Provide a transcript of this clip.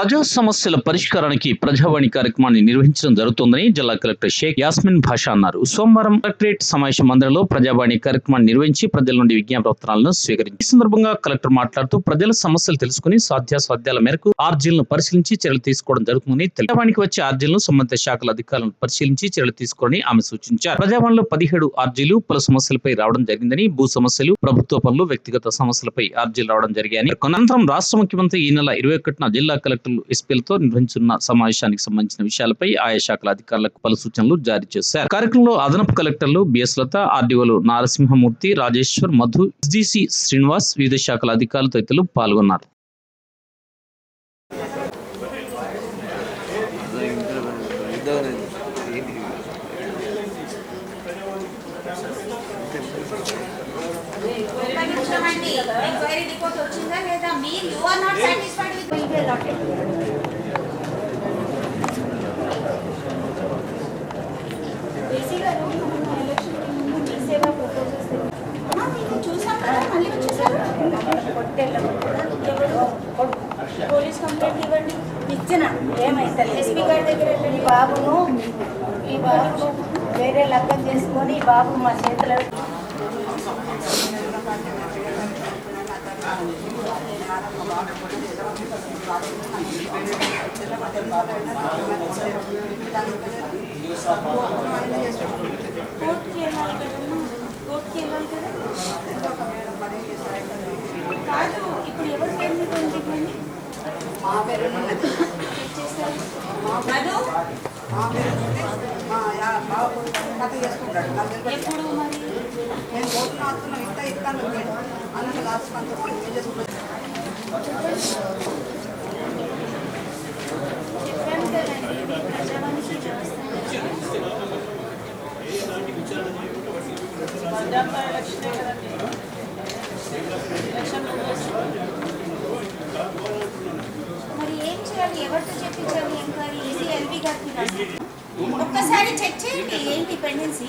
ప్రజా సమస్యల పరిష్కారానికి ప్రజావాణి కార్యక్రమాన్ని నిర్వహించడం జరుగుతోందని జిల్లా కలెక్టర్ షేక్ యాస్మిన్ భాషా అన్నారు. సోమవారం కలెక్టరేట్ సమావేశ మందిరంలో ప్రజావాణి కార్యక్రమాన్ని నిర్వహించి ప్రజల నుండి విజ్ఞాపత్రాలను స్వీకరించి ఈ సందర్భంగా కలెక్టర్ మాట్లాడుతూ ప్రజల సమస్యలు తెలుసుకుని సాధ్యాసాధ్యాల మేరకు ఆర్జీలను పరిశీలించి చర్యలు తీసుకోవడం జరుగుతుందని ప్రజావాణికి వచ్చే ఆర్జీలను సంబంధిత శాఖల అధికారులను పరిశీలించి చర్యలు తీసుకోవాలని ఆమె సూచించారు. ప్రజావాణిలో పదిహేడు ఆర్జీలు పలు సమస్యలపై రావడం జరిగిందని భూ సమస్యలు ప్రభుత్వ పనులు వ్యక్తిగత సమస్యలపై ఆర్జీలు రావడం జరిగాయని అనంతరం రాష్ట్ర ముఖ్యమంత్రి ఈ నెల ఇరవై ఒకటిన జిల్లా కలెక్టర్ కలెక్టర్లు ఎస్పీలతో నిర్వహించున్న సమావేశానికి సంబంధించిన విషయాలపై ఆయా శాఖల అధికారులకు పలు సూచనలు జారీ చేశారు. కార్యక్రమంలో అదనపు కలెక్టర్లు బిఎస్ లత ఆర్డీఓలు నారసింహమూర్తి రాజేశ్వర్ మధు ఎస్డిసి శ్రీనివాస్ వివిధ శాఖల అధికారులు తదితరులు పాల్గొన్నారు. ఎంక్వైరీ రిపోర్ట్ వచ్చిందా లేదా? మీరు you are not satisfied police complaint ఇవ్వండి ఇచ్చిన ఏమైతే ఎస్పీ గారి దగ్గర ఈ బాబును ఈ బాబును వేరే లగ్గం చేసుకొని ఈ బాబు మా చేతిలో కాదు ఇప్పుడు ఎవరు పేరు మీద ఉంది మా చెక్ చేశారు మధు ఎప్పుడు మరి? నేను కదండి ఇది ఇంత ఇస్తాను మరి ఏం చేయాలి? ఎవరితో చెప్పించాలి? ఎంక్వైరీ ఈసీ ఎల్బీ గారికి ఒక్కసారి చెక్ చేయండి ఏంటి పెండెన్సీ